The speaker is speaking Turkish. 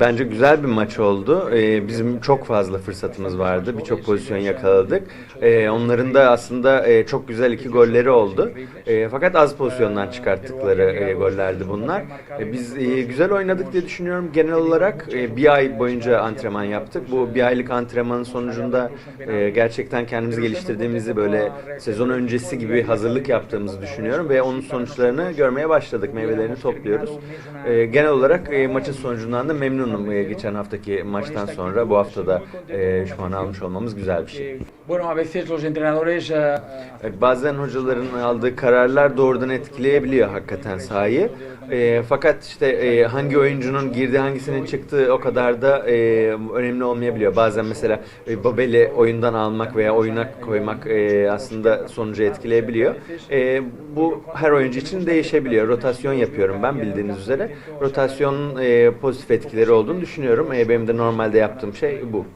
Bence güzel bir maç oldu. E, Bizim çok fazla fırsatımız vardı. Birçok pozisyon yakaladık. E, Onların da aslında e, çok güzel iki golleri oldu. E, Fakat az pozisyondan çıkarttıkları e, gollerdi bunlar. E, Biz e, güzel oynadık diye düşünüyorum. Genel olarak e, bir ay boyunca antrenman yaptık. Bu bir aylık antrenmanın sonucunda e, gerçekten kendimizi geliştirdiğimizi böyle sezon öncesi gibi hazırlık yaptığımızı düşünüyorum ve onun sonuçlarını görmeye başladık. Meyvelerini topluyoruz. Genel olarak e, maçın sonucundan da memnunum. E, geçen haftaki maçtan sonra bu hafta da e, şu an almış olmamız güzel bir şey. Eh, E, Bazen hocaların aldığı kararlar doğrudan etkileyebiliyor hakikaten sahayı. E, fakat işte e, hangi oyuncunun girdi hangisinin çıktığı o kadar da e, önemli olmayabiliyor. Bazen mesela e, Babel'i oyundan almak veya oyuna koymak e, aslında sonucu etkileyebiliyor. E, bu her oyuncu için değişebiliyor. Rotasyon yapıyorum ben bildiğiniz üzere. Rotasyonun e, pozitif etkileri olduğunu düşünüyorum. E, benim de normalde yaptığım şey bu.